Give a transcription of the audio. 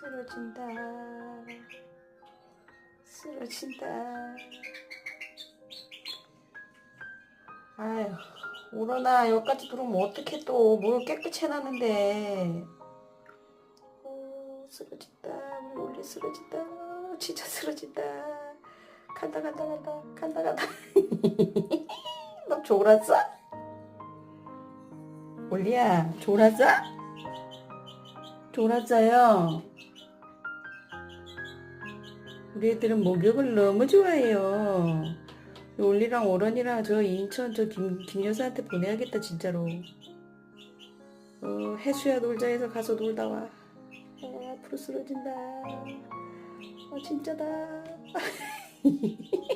쓰러진다. 쓰러진다. 아휴, 오로나 여기까지 들어오면 어떻게 또 뭘 깨끗이 해놨는데. 오, 쓰러진다. 우리 올리 쓰러진다. 진짜 쓰러진다. 간다, 간다, 간다. 간다, 간다. 너 졸았어? 올리야, 졸았어? 졸았어요. 우리 애들은 목욕을 너무 좋아해요. 올리랑 오런이랑 저 인천 저 김, 김 여사한테 보내야겠다 진짜로. 어, 해수야 놀자 해서 가서 놀다 와. 어, 앞으로 쓰러진다. 어, 진짜다.